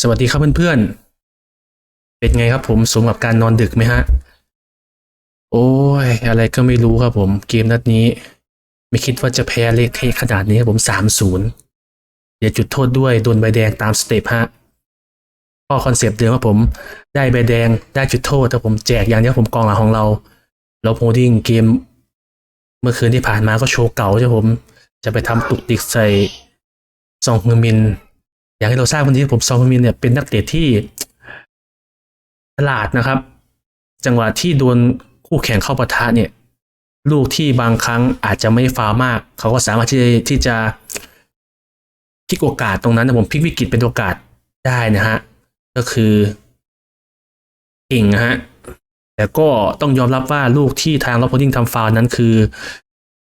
สวัสดีครับเพื่อนๆ เป็นไงครับผมสมกับการนอนดึกไหมฮะ โอ้ย อะไรก็ไม่รู้ครับผมเกมนัดนี้ ไม่คิดว่าจะแพ้เละเทขนาดนี้ครับผมสามศูนย์เดี๋ยวจุดโทษด้วยโดนใบแดงตามสเต็ปฮะก็คอนเซปต์เดิมครับผม ได้ใบแดงได้จุดโทษแต่ผมแจกอย่างเดียวผมกองหลังของเรา เราโพดิ้งเกม เมื่อคืนที่ผ่านมาก็โชว์เก่าใช่ผม จะไปทำตุกติกใส่ซองฮึงมิน อยากให้เราทราบวันนี้ผมซองมินเนี่ยเป็นนักเตะที่ฉลาดนะครับ จังหวะที่โดนคู่แข่งเข้าปะทะเนี่ย ลูกที่บางครั้งอาจจะไม่ฟาวมาก เขาก็สามารถที่จะที่จะพลิกโอกาสตรงนั้นนะผมพลิกวิกฤตเป็นโอกาสได้นะฮะก็คือเก่งนะฮะแต่ก็ต้องยอมรับว่าลูกที่ทางล็อบโพดิ้งทำฟาวนั้นคือ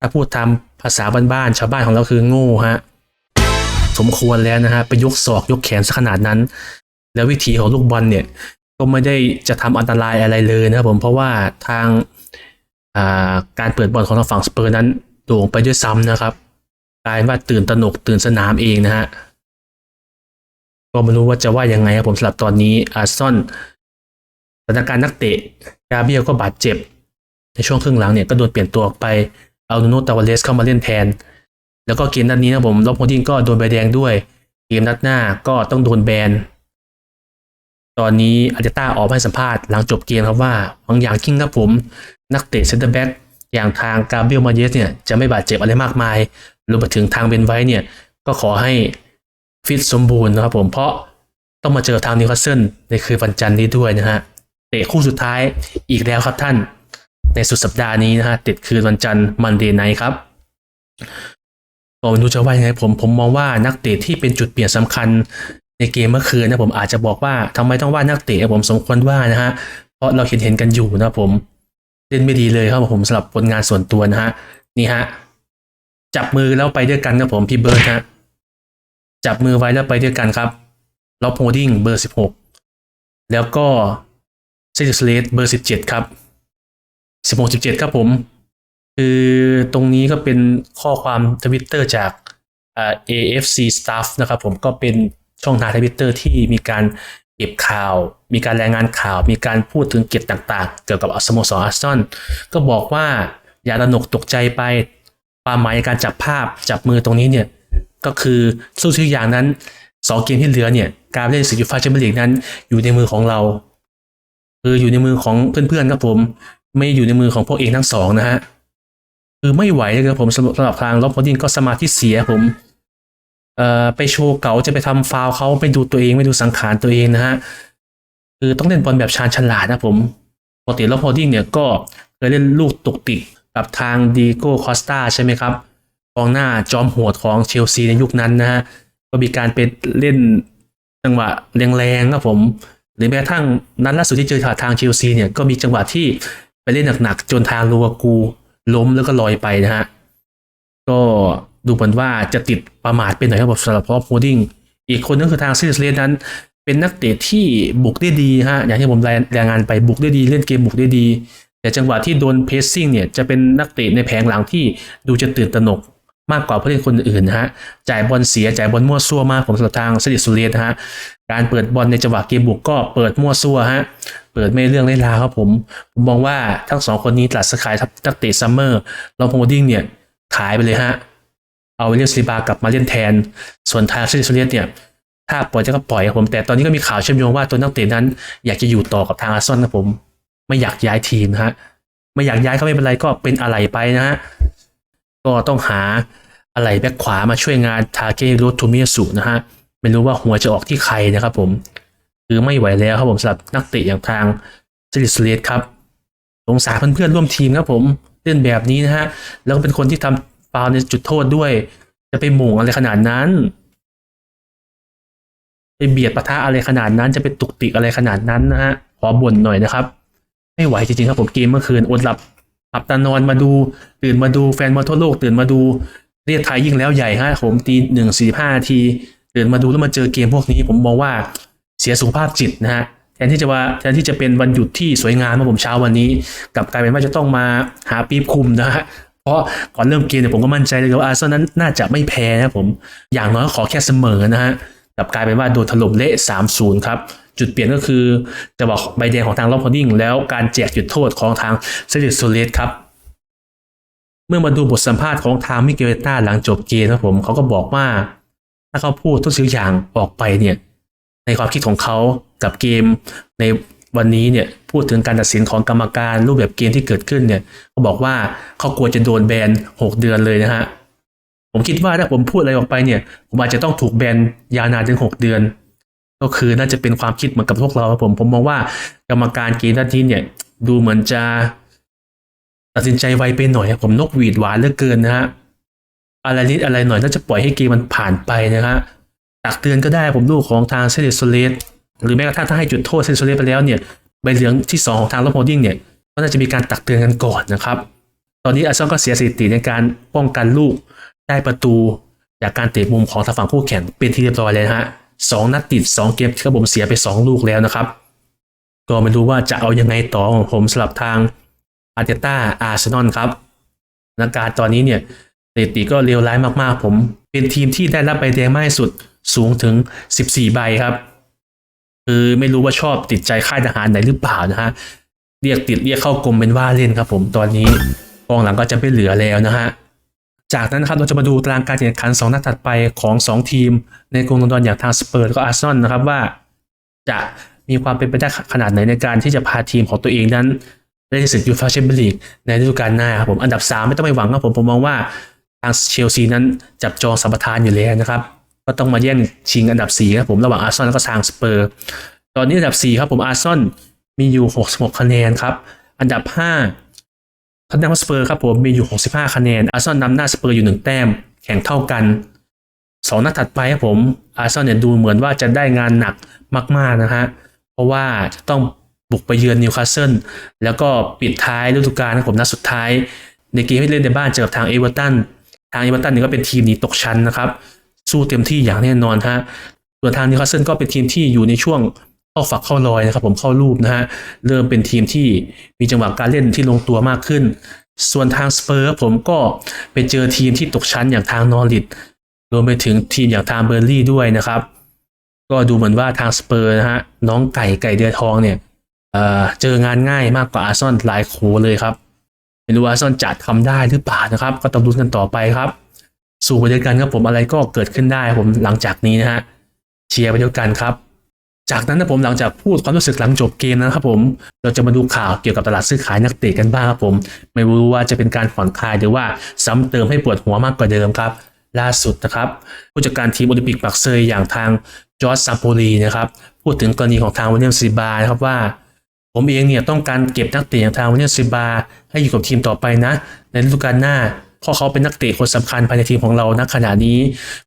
ถ้าพูดตามภาษาบ้านๆชาวบ้านของเราคือโง่ฮะ สมควรแล้วนะฮะไปยกศอกยกแขนซะขนาดนั้น แล้ววิธีของลูกบอลเนี่ย ก็ไม่ได้จะทำอันตรายอะไรเลยนะครับผมเพราะว่าทางาการเปิดบอลของทางฝั่งสเปอร์นั้นโด่งไปด้วยซ้ำนะครับกลายว่าตื่นตระหนกตื่นสนามเองนะฮะก็ไม่รู้ว่าจะว่ายังไงครับผมสำหรับตอนนี้อาร์ซอนสถานการณ์นักเตะกาเบียก็บาดเจ็บ ในช่วงครึ่งหลังเนี่ยก็โดนเปลี่ยนตัวออกไปเอานูโนตาวาเลสเข้ามาเล่นแทน แล้วก็เกมนัดนี้นะผมล็อบโพดิ้งก็โดนใบแดงด้วย เกมนัดหน้าก็ต้องโดนแบน ตอนนี้อาร์เตต้าออกให้สัมภาษณ์หลังจบเกมครับว่าบางอย่างกิ้งครับผม นักเตะเซนเตอร์แบ็กอย่างทางกาเบรียลมาเยสเนี่ยจะไม่บาดเจ็บอะไรมากมายรวมไปถึงทางเบนไว้เนี่ยก็ขอให้ฟิตสมบูรณ์นะครับผมเพราะต้องมาเจอทางนิวคาสเซิลในคืนวันจันทร์นี้ด้วยนะฮะเตะคู่สุดท้ายอีกแล้วครับท่าน ในสุดสัปดาห์นี้นะฮะติดคืนวันจันทร์มันเดย์ไนท์ครับ ก็ไม่รู้จะว่ายังไงผมผมมองว่านักเตะที่เป็นจุดเปลี่ยนสำคัญในเกมเมื่อคืนนะผมอาจจะบอกว่าทำไมต้องว่านักเตะผมสมควรว่านะฮะเพราะเราเห็นเห็นกันอยู่นะผมเล่นไม่ดีเลยครับผมสำหรับผลงานส่วนตัวนะฮะนี่ฮะจับมือแล้วไปด้วยกันครับผมพี่เบิร์ดฮะจับมือไว้แล้วไปด้วยกันครับล็อบโฮดิ้งเบอร์สิบหกแล้วก็เซติสเลสเบอร์สิบเจ็ดครับสิบหกสิบเจ็ดครับผม คือตรงนี้ก็เป็นข้อความทวิตเตอร์จากอ AFC Staff นะครับผมก็เป็นช่องทางทวิตเตอร์ที่มีการเก็บข่าว มีการรายงานข่าว มีการพูดถึงเกียรติต่างๆ เกี่ยวกับสโมสรอาร์ซอลก็บอกว่าอย่าตระหนกตกใจไป ความหมายในการจับภาพจับมือตรงนี้เนี่ยก็คือสู้ทุกอย่างนั้นสองเกมที่เหลือเนี่ยการเล่นสิยูฟ่าแชมเปี้ยนลีกนั้น อยู่ในมือของเรา คืออยู่ในมือของเพื่อนๆครับผม ไม่อยู่ในมือของพวกเองทั้งสองนะฮะ คือไม่ไหวเลยครับผมสำหรับทางล็อบพอดินก็สมาธิเสียผมเอ่อไปโชว์เก๋าจะไปทำฟาวเขาไม่ดูตัวเองไม่ดูสังขารตัวเองนะฮะคือต้องเล่นบอลแบบชาญฉลาดนะผมปกติล็อบพอดินเนี่ยก็เคยเล่นลูกตุกติกกับทางดีโก้คอสตาใช่ไหมครับกองหน้าจอมโหดของเชลซีในยุคนั้นนะฮะก็มีการไปเล่นจังหวะแรงๆครับผม หรือแม้กระทั่งนัดล่าสุดที่เจอทางเชลซีเนี่ยก็มีจังหวะที่ไปเล่นหนักๆจนทางลูวากู ล้มแล้วก็ลอยไปนะฮะ ก็ดูเหมือนว่าจะติดประมาทไปหน่อยครับสำหรับพอโพดิ้งอีกคนนึงคือทางซิสเลสนั้น เป็นนักเตะที่บุกได้ดีฮะอย่างที่ผมรายงานไปบุกได้ดีเล่นเกมบุกได้ดี แต่จังหวะที่โดนเพสซิ่งเนี่ยจะเป็นนักเตะในแผงหลังที่ดูจะตื่นตระหนก มากกว่าผู้เล่นคนอื่นนะฮะ จ่ายบอลเสีย จ่ายบอลมั่วซั่วมากผมสำหรับทางซิสเลสนะฮะ การเปิดบอลในจังหวะเกมบุกก็เปิดมั่วซั่วฮะ เปิดไม่เรื่องเล่นราวครับผม ผมมองว่าทั้งสองคนนี้ตัดสขายทับนักเตะซัมเมอร์ลองโฮดิ้งเนี่ยขายไปเลยฮะ เอาเลียมซีบากลับมาเล่นแทน ส่วนทางซิลิสเลียเนี่ยถ้าปล่อยจะก็ปล่อยครับผม แต่ตอนนี้ก็มีข่าวเชื่อมโยงว่าตัวนักเตะนั้น อยากจะอยู่ต่อกับทางอาร์เซนอลนะผม ไม่อยากย้ายทีมนะฮะ ไม่อยากย้ายก็ไม่เป็นไรก็เป็นอะไรไปนะฮะ ก็ต้องหาอะไรแบ็คขวามาช่วยงานทาเกโรทูมิยสุนะฮะ ไม่รู้ว่าหัวจะออกที่ใครนะครับผม คือไม่ไหวแล้วครับผมสำหรับนักเตะอย่างทางซิลิสเลสครับสงสารเพื่อนๆร่วมทีมครับผมเล่นแบบนี้นะฮะ แล้วก็เป็นคนที่ทำฟาวในจุดโทษด้วย จะไปหม่งอะไรขนาดนั้นไปเบียดปะทะอะไรขนาดนั้นจะไปตุกติกอะไรขนาดนั้นนะฮะขอบ่นหน่อยนะครับ ไม่ไหวจริงๆครับผมเกมเมื่อคืนอดหลับ หลับตานอนมาดู ตื่นมาดูแฟนบอลทั่วโลก ตื่นมาดูเรียกไทยยิ่งแล้วใหญ่ฮะผมตีหนึ่งสี่ห้าที ตื่นมาดูแล้วมาเจอเกมพวกนี้ ผมมองว่าเสียสุขภาพจิตนะฮะแทนที่จะว่าแทนที่จะเป็นวันหยุดที่สวยงามมาผมเช้าวันนี้กลับกลายเป็นว่าจะต้องมาหาปีบคุมนะฮะเพราะก่อนเริ่มเกมเนี่ยผมก็มั่นใจเลยว่าอาร์เซนอลนั้นน่าจะไม่แพ้นะผมอย่างน้อยขอแค่เสมอนะฮะ กลับกลายเป็นว่าโดนถล่มเละ 3-0 ครับจุดเปลี่ยนก็คือจะบอกใบแดงของทางล็อบพอดิ้งแล้วการแจกจุดโทษของทางเซริโซเลสครับ เมื่อมาดูบทสัมภาษณ์ของทางมิเกลต้าหลังจบเกมครับผมเขาก็บอกว่า ถ้าเขาพูดทุกสิ่งอย่างออกไปเนี่ย ในความคิดของเขากับเกมในวันนี้เนี่ยพูดถึงการตัดสินของกรรมการรูปแบบเกมที่เกิดขึ้นเนี่ยเขาบอกว่าเขากลัวจะโดนแบน 6 เดือนเลยนะฮะ ผมคิดว่าถ้าผมพูดอะไรออกไปเนี่ย ผมอาจจะต้องถูกแบนยาวนานถึง6เดือน ก็คือน่าจะเป็นความคิดเหมือนกับพวกเราครับผมผมมองว่ากรรมการเกมนัดนี้เนี่ย ดูเหมือนจะตัดสินใจไวไปหน่อยครับผมนกหวีดหวานเหลือเกินนะฮะอะไรนิดอะไรหน่อยน่าจะปล่อยให้เกมมันผ่านไปนะฮะตักเตือนก็ได้ผมดูของทางเซเลสโซเลสหรือแม้กระทั่งถ้าให้จุดโทษเซเลสโซเลสไปแล้วเนี่ยใบเหลืองที่ 2 ของทางลอโฮดิ้งเนี่ยก็น่าจะมีการตักเตือนกันก่อนนะครับ ตอนนี้อาซอลก็เสียสถิติในการป้องกันลูก ได้ประตูจากการเตะมุมของทางฝั่งคู่แข่งเป็นที่เรียบร้อยเลยฮะสองนัดติดสองเกมที่ผมเสียไปสองลูกแล้วนะครับ ก็ไม่รู้ว่าจะเอายังไงต่อของผมสลับทางอาร์เตต้าอาร์เซนอลครับสถาการตอนนี้เนี่ยสถิติก็เลวร้ายมากๆ ผม เป็นทีมที่ได้รับใบแดงมากที่สุดสูงถึง 14 ใบครับ คือไม่รู้ว่าชอบติดใจค่ายทหารไหนหรือเปล่านะฮะเรียกติดเรียกเข้ากรมเป็นว่าเล่นครับผมตอนนี้กองหลังก็จะไม่เหลือแล้วนะฮะ จากนั้นนะครับเราจะมาดูตารางการแข่งขัน2นัดถัดไปของ 2 ทีม ในกรุงลอนดอนอย่างทางสเปอร์และก็อาร์เซนอลนะครับว่า จะมีความเป็นไปได้ขนาดไหนในการที่จะพาทีมของตัวเองนั้นได้ที่สุดยูฟาแชมเปี้ยนลีกในฤดูกาลหน้าครับผมอันดับ 3 ไม่ต้องไปหวังครับผมผมมองว่าทางเชลซีนั้นจับจองสัมปทานอยู่แล้วนะครับ ก็ต้องมาแย่งชิงอันดับ4ครับผมระหว่างอาร์เซนอลและก็ทางสเปอร์ ตอนนี้อันดับ4ครับผมอาร์เซนอลมีอยู่ 66 คะแนนครับอันดับ 5 ทันดัมสเปอร์ครับผมมีอยู่ 65 คะแนน อาร์เซนอลนำหน้าสเปอร์อยู่ 1 แต้ม แข่งเท่ากัน 2 นัดถัดไปครับผม อาร์เซนอลเนี่ยดูเหมือนว่าจะได้งานหนักมาก ๆ นะฮะ เพราะว่าจะต้องบุกไปเยือนนิวคาสเซิล แล้วก็ปิดท้ายฤดูกาลนะครับผมนัดสุดท้าย ในเกมที่เล่นในบ้านเจอกับทางเอเวอร์ตัน ทางเอเวอร์ตันเนี่ยก็เป็นทีมหนีตกชั้นนะครับ สู้เต็มที่อย่างแน่นอนฮะ ส่วนทางนิวคาสเซิลก็เป็นทีมที่อยู่ในช่วง เข้าฝักเข้ารอยนะครับผมเข้ารูปนะฮะเริ่มเป็นทีมที่มีจังหวะการเล่นที่ลงตัวมากขึ้น ส่วนทางสเปอร์ผมก็ไปเจอทีมที่ตกชั้นอย่างทางนอริดรวมไปถึงทีมอย่างทางเบอร์ลี่ด้วยนะครับ ก็ดูเหมือนว่าทางสเปอร์นะฮะน้องไก่ไก่เดือทองเนี่ยเออเจองานง่ายมากกว่าอาร์ซอลหลายโขเลยครับไม่รู้อาร์ซอลจะทำได้หรือเปล่านะครับ ก็ต้องดูกันต่อไปครับ สู่ไปด้วยกันครับผมอะไรก็เกิดขึ้นได้ผมหลังจากนี้นะฮะเชียร์ไปด้วยกันครับ จากนั้นนะผมหลังจากพูดความรู้สึกหลังจบเกมนะครับผม เราจะมาดูข่าวเกี่ยวกับตลาดซื้อขายนักเตะกันบ้างครับผม ไม่รู้ว่าจะเป็นการผ่อนคลายหรือว่าซ้ำเติมให้ปวดหัวมากกว่าเดิมครับ ล่าสุดนะครับผู้จัดการทีมโอลิมปิกปักเซยอย่างทางจอร์จซาโปลีนะครับพูดถึงกรณีของทางวิลเลียมซีบาครับว่า ผมเองเนี่ยต้องการเก็บนักเตะอย่างทางวิลเลียมซีบาให้อยู่กับทีมต่อไปนะ ในฤดูกาลหน้า เพราะเขาเป็นนักเตะคนสำคัญภายในทีมของเราณขณะนี้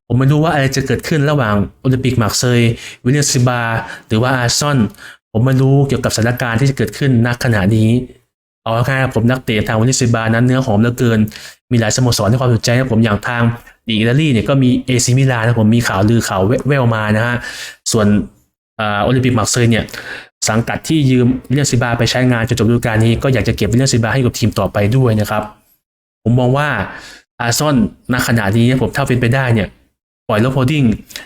ผมไม่รู้ว่าอะไรจะเกิดขึ้นระหว่างโอลิมปิกมาร์เซยวิลเลียมซิบา หรือว่าอาร์ซอนผมไม่รู้เกี่ยวกับสถานการณ์ที่จะเกิดขึ้นณขณะนี้เอาง่ายๆผมนักเตะทางวิลเลียมซิบานั้นเนื้อหอมเหลือเกิน มีหลายสโมสรให้ความสนใจนะผมอย่างทางอิตาลีเนี่ยก็มีเอซิมิลานนะผมมีข่าวลือข่าวแววมานะฮะส่วนอ่าโอลิมปิกมาร์เซยเนี่ยสังกัดที่ยืมวิลเลียมซิบาไปใช้งานจนจบฤดูกาลนี้ก็อยากจะเก็บวิลเลียมซิบาให้กับทีมต่อไปด้วยนะครับ ผมมองว่าอาร์ซอนณขณะนี้ผมถ้าเป็นไปได้เนี่ย ปล่อยโลโพดิ้ง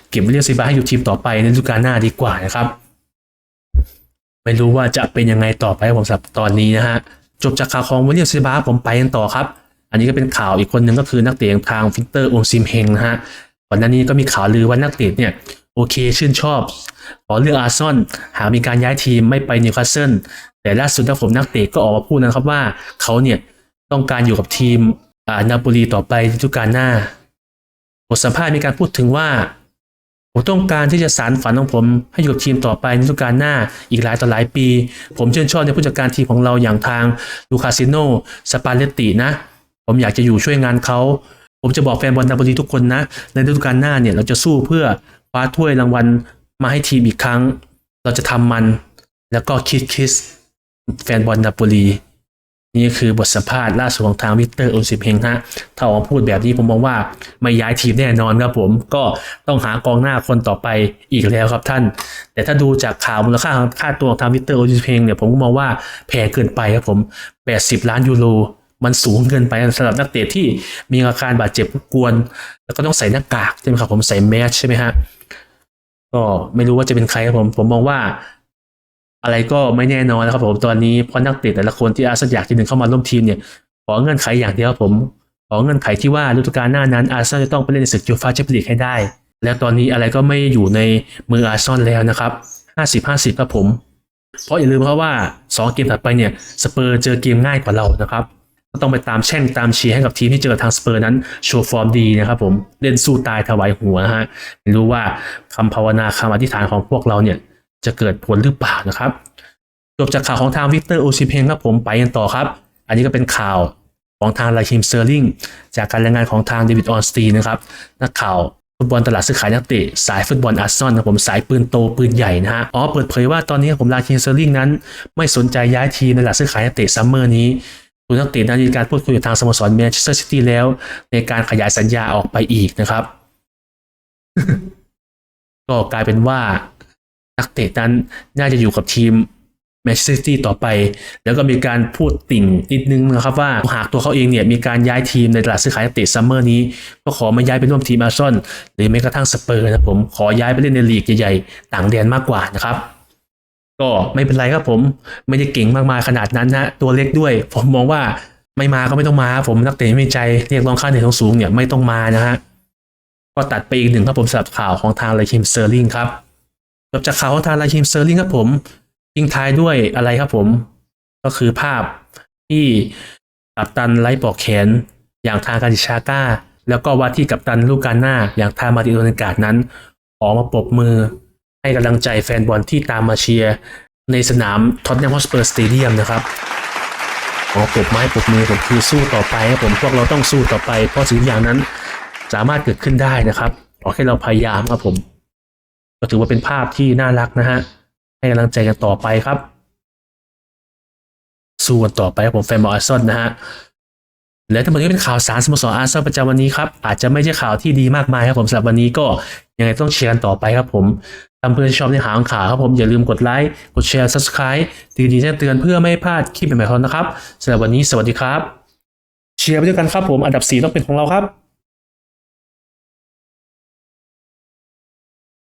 เก็บวิลเลียมซีบาให้อยู่ทีมต่อไปในฤดูกาลหน้าดีกว่านะครับ ไม่รู้ว่าจะเป็นยังไงต่อไปผมสำหรับตอนนี้นะฮะจบจากข่าวของวิลเลียมซีบาผมไปกันต่อครับ อันนี้ก็เป็นข่าวอีกคนหนึ่งก็คือนักเตะทางฟิกเตอร์อมซิมเฮงนะฮะก่อนหน้านี้ก็มีข่าวลือว่านักเตะเนี่ยโอเคชื่นชอบ ขอเลือกอาร์ซอนหากมีการย้ายทีมไม่ไปนิวคาสเซิลแต่ล่าสุดนะผมนักเตะก็ออกมาพูดนะครับว่าเขาเนี่ย ต้องการอยู่กับทีมอ่านาโปลีต่อไปในฤดูกาลหน้าบทสัมภาษณ์มีการพูดถึงว่า ผมต้องการที่จะสานฝันของผมให้อยู่กับทีมต่อไปในฤดูกาลหน้าอีกหลายต่อหลายปี ผมชื่นชอบในผู้จัดการทีมของเราอย่างทางลูคาซิโนสปาเลตตินะ ผมอยากจะอยู่ช่วยงานเขา ผมจะบอกแฟนบอลนาโปลีทุกคนนะ ในฤดูกาลหน้าเนี่ยเราจะสู้เพื่อคว้าถ้วยรางวัลมาให้ทีมอีกครั้ง เราจะทำมัน แล้วก็คิดคิสแฟนบอลนาโปลี นี่คือบทสัมภาษณ์ล่าสุดของทางวิกเตอร์โอซิเพงฮะถ้าออกพูดแบบนี้ผมมองว่าไม่ย้ายทีมแน่นอนครับผม ก็ต้องหากองหน้าคนต่อไปอีกแล้วครับท่าน แต่ถ้าดูจากข่าวมูลค่าค่าตัวของทางวิกเตอร์โอซิเพงเนี่ยผมก็มองว่าแพงเกินไปครับผม 80 ล้านยูโรมันสูงเกินไปสำหรับนักเตะที่มีอาการบาดเจ็บกวน แล้วก็ต้องใส่หน้ากากใช่ไหมครับผมใส่แมสใช่ไหมฮะก็ไม่รู้ว่าจะเป็นใครครับผม ผมมองว่า อะไรก็ไม่แน่นอนนะครับผมตอนนี้เพราะนักเตะแต่ละคนที่อาร์เซนอลอยากที่หนึ่งเข้ามาร่วมทีมเนี่ยขอเงื่อนไขอย่างเดียวครับผมขอเงื่อนไขที่ว่าฤดูกาลหน้านั้นอาร์เซนอลจะต้องไปเล่นในศึกยูฟ่าแชมเปี้ยนลีกให้ได้ แล้วตอนนี้อะไรก็ไม่อยู่ในมืออาร์เซนอลแล้วนะครับห้าสิบห้าสิบครับผม เพราะอย่าลืมครับว่าสองเกมถัดไปเนี่ยสเปอร์เจอเกมง่ายกว่าเรานะครับก็ต้องไปตามแช่งตามเชียร์ให้กับทีมที่เจอทางสเปอร์นั้นโชว์ฟอร์มดีนะครับผมเล่นสู้ตายถวายหัวนะฮะไม่รู้ว่าคำภาวนาคำอธิษฐานของพวกเราเนี่ย จะเกิดผลหรือเปล่านะครับ จบจากข่าวของทางวิกเตอร์โอซิเพนครับผมไปกันต่อครับ อันนี้ก็เป็นข่าวของทางลาคิมเซอร์ลิงจากการรายงานของทางเดวิดออนสตีนะครับนักข่าวฟุตบอลตลาดซื้อขายนักเตะสายฟุตบอลอาร์ซอลนะครับผมสายปืนโตปืนใหญ่นะฮะอ๋อเปิดเผยว่าตอนนี้ผมลาคิมเซอร์ลิงนั้น ไม่สนใจย้ายทีมในตลาดซื้อขายนักเตะซัมเมอร์นี้ตัวนักเตะนั้นมีการพูดคุยกับทางสโมสรแมนเชสเตอร์ซิตี้แล้ว ในการขยายสัญญาออกไปอีกนะครับ ก็กลายเป็นว่า นักเตะนั้นน่าจะอยู่กับทีมแมนเชสเตอร์ซิตี้ต่อไป แล้วก็มีการพูดติ่งนิดนึงนะครับว่าหากตัวเขาเองเนี่ยมีการย้ายทีมในตลาดซื้อขายนักเตะซัมเมอร์นี้ ก็ขอมาย้ายไปร่วมทีมอาร์ซอลหรือแม้กระทั่งสเปอร์นะครับผมขอย้ายไปเล่นในลีกใหญ่ๆ ต่างแดนมากกว่านะครับ ก็ไม่เป็นไรครับผมไม่ได้เก่งมากมายขนาดนั้นนะตัวเล็กด้วย ผมมองว่าไม่มาก็ไม่ต้องมาครับผมนักเตะไม่ใจเรียกร้องค่าเหนื่อยสูงเนี่ยไม่ต้องมานะฮะก็ตัดไปอีกหนึ่งครับผมสำหรับข่าวของทางไลคิมเซอร์ลิงครับ จบจากข่าวของทางไลคิมเซอร์ลิงครับผมทิ้งท้ายด้วยอะไรครับผม ก็คือภาพที่กัปตันไล่ปอกแขน อย่างทางการิชาก้า แล้วก็ว่าที่กัปตันลูกการหน้าอย่างทางมาติโอนิกาดนั้น ออกมาปรบมือ ให้กำลังใจแฟนบอลที่ตามมาเชียร์ในสนามท็อตแนมฮอสเปอร์สเตเดียมนะครับขอปรบไม้ปรบมือผมคือสู้ต่อไปครับผมพวกเราต้องสู้ต่อไป เพราะสิ่งอย่างนั้นสามารถเกิดขึ้นได้นะครับขอแค่เราพยายามครับผม ก็ถือว่าเป็นภาพที่น่ารักนะฮะ ให้กำลังใจกันต่อไปครับ สู้กันต่อไปครับผมแฟนบอลอาร์เซนอลนะฮะ และทั้งหมดนี้เป็นข่าวสารสโมสรอาร์เซนอลประจำวันนี้ครับ อาจจะไม่ใช่ข่าวที่ดีมากมายครับผมสำหรับวันนี้ก็ยังไงต้องเชียร์กันต่อไปครับผมทำเพื่อที่ชอบในหางข่าวครับผมอย่าลืมกดไลค์กดแชร์ subscribe ตีดีแจ้งเตือนเพื่อไม่ให้พลาดคลิปใหม่ๆของนะครับสำหรับวันนี้สวัสดีครับ เชียร์ไปด้วยกันครับผมอันดับ 4 ต้องเป็นของเราครับ